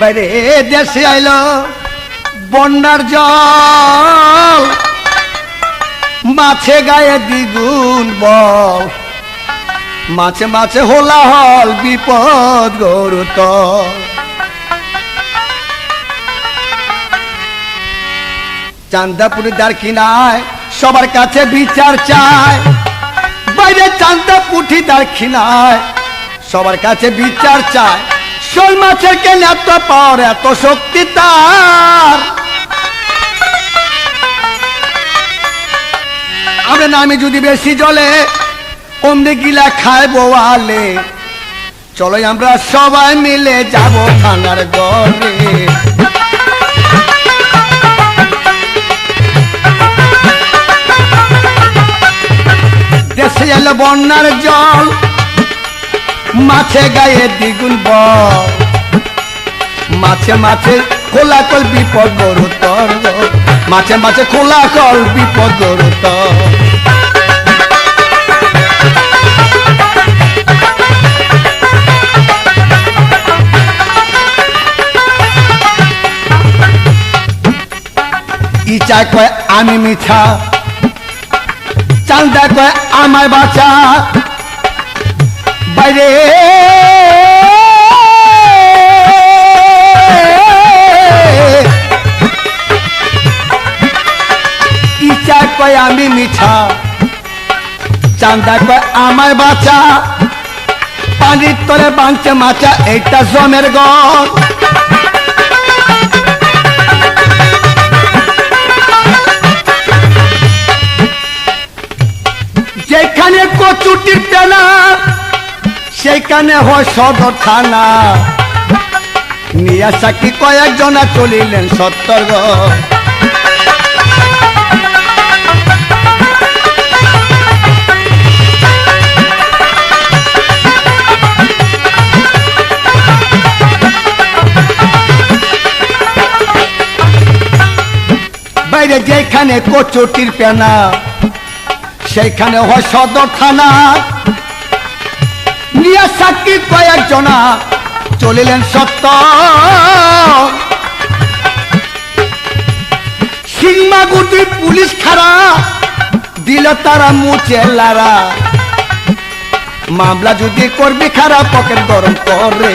বাইরে দেশে আইলো বন্যার জল। মাছে গায়ে দ্বিগুণ বল। মাছে মাছে হোলা হল বিপদ গরুত চান্দাপুরি দ্বার কিনায় সবার কাছে বিচার চায়। বাইরে চান্দা পুঠি দ্বার খিনায় সবার কাছে বিচার চায়। শোল মাছের কেন এত পাওয়ার, এত শক্তি তার? আমি না, আমি যদি বেশি জলে অমনি গিলা খায় বোয়ালে? চলো আমরা সবাই মিলে যাব থানার গলে দেশে এলো বন্যার জল মাছে গায়ে দ্বিগুণ বল মাছে মাছে খোলা কল বিপদ গরুতর মাছে মাছে খোলা কল বিপদ গরুতর ইচা কয় আমি মিছা চান্দা কয় আমায় বাঁচা। বাইরে ইচা কয় আমি মিছা চান্দা কয় আমায় বাঁচা পানির তলে বাঁচছে মাচা এইটা জমের গড় যেখানে কচুটির টানা সেখানে হয় সদর থানা। নিয়া সাক্ষী কয়েকজনা চলিলেন সত্তর বাইরে যেখানে কচুটির পেনা, সেইখানে হয় সদর থানা। সাক্ষী কয়েকজনা চলিলেন সত্য। সিংমাগুটি পুলিশ খারা দিল তারা মুচে লারা মামলা যদি করবি খারাপ পকেট গরম করে।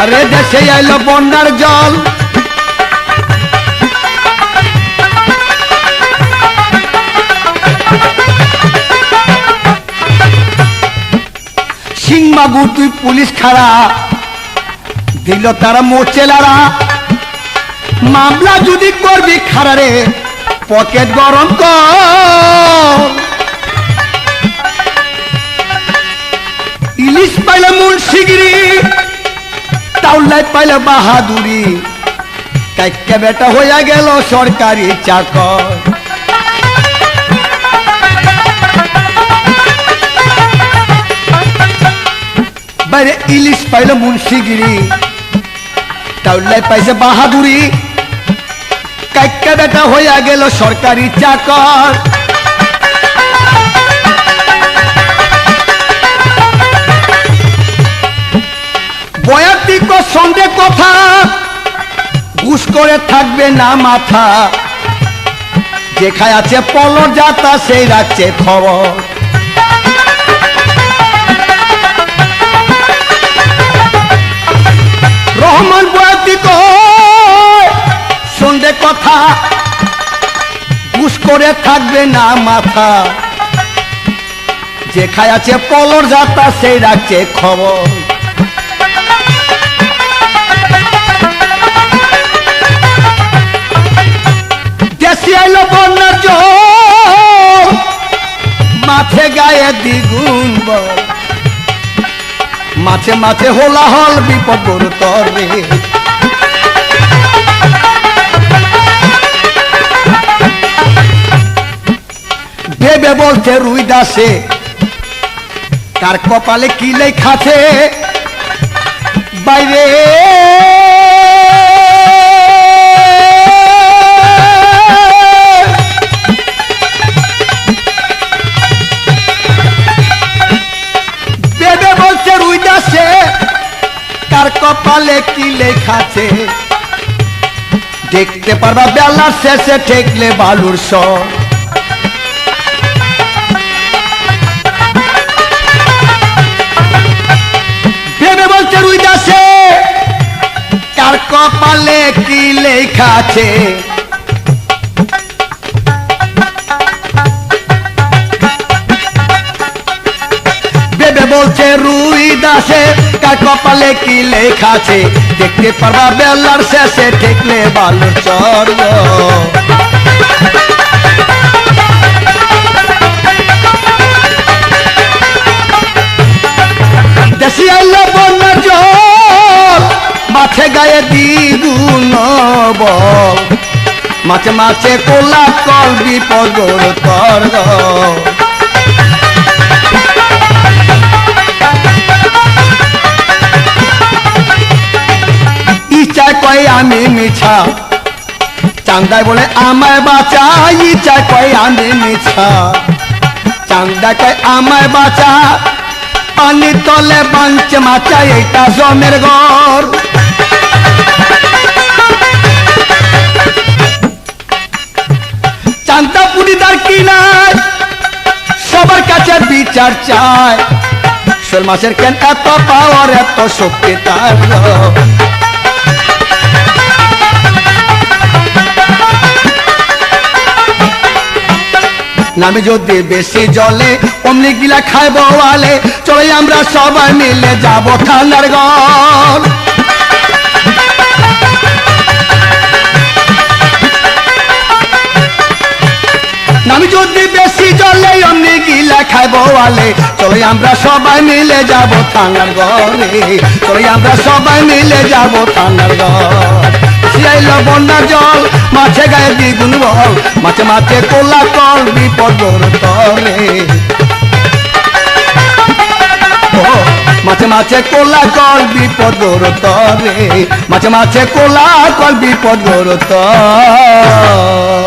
আরে দেশে আইলো বন্যার জল সিংমাগু তুই পুলিশ খারা দিল তারা মোচেলারা। মামলা যদি করবি খারারে পকেট গরম কর। ইলিশ পাইলে মুন্সিগিরি টাউলাই পাইলে বাহাদুরি। কাইকে বেটা হইয়া গেল সরকারি চাকর। বাইরে ইলিশ পাইল মুন্সিগিরি। টাউলাই পাইছে বাহাদুরি। কাইকা বেটা হইয়া গেল সরকারি চাকর। বয়াতিক সন্ধে কথা, ঘুষ করে থাকবে না মাথা। যেখায় আছে পলর যাতা, সেই রাখছে খবর। রহমান বয়াতিক সন্ধে কথা ঘুষ করে থাকবে না মাথা। যেখায় আছে পলর যাতা সেই রাখছে খবর। দেশি আইলো বন্যার মাঠে গায়ে দ্বিগুণ বল। মাছে মাছে হোলা হল বিপদ গুরুতরে ভেবে বলছে রুই দাসে তার কপালে কি লেখাছে বাইরে কি দেখতে পারবা বেলা শেষে ঠেকলে বালুর কার কপালে কি লেখা আছে? বলছে, রুই দাসে, কার কপালে কি লেখা আছে? দেখতে পারবা বেলার শেষে ঠেকলে বালুর চর দেশি আইলো মাছে গায়ে দ্বিগুণ বল। মাছে মাছে কোলা কল বিপদ তর আমি মিছা। চান্দায় বলে আমায় বাঁচা ইচ্ছা কয় আমি মিছা। চান্দা কয় আমায় বাঁচা, পানি তলে বাঞ্চে মাচা এটা জমের ঘর। চান্দা পুরিদার কিনায় সবার কাছে বিচার চায়। শোল মাসের কেন এত পাওয়ার এত শক্তি তার নামে যদি বেশি জলে, অমনি গিলা খাইব আলে। চলে আমরা সবাই মিলে যাব ঠান্ডার গল নামি যদি বেশি জলে, অমনি গিলা খাইব আলে। চলে আমরা সবাই মিলে যাব ঠান্ডার ঘরে। চলে আমরা সবাই মিলে যাব ঠান্ডার ঘর। শিয়াইল বন্যা জল মাছে গায়ে দ্বিগুণ বল মাছে মাছে কোলা কল বিপদ ও, মাছে মাছে কোলা কল বিপদ তরে মাছে মাছে কোলা কল বিপদ তর।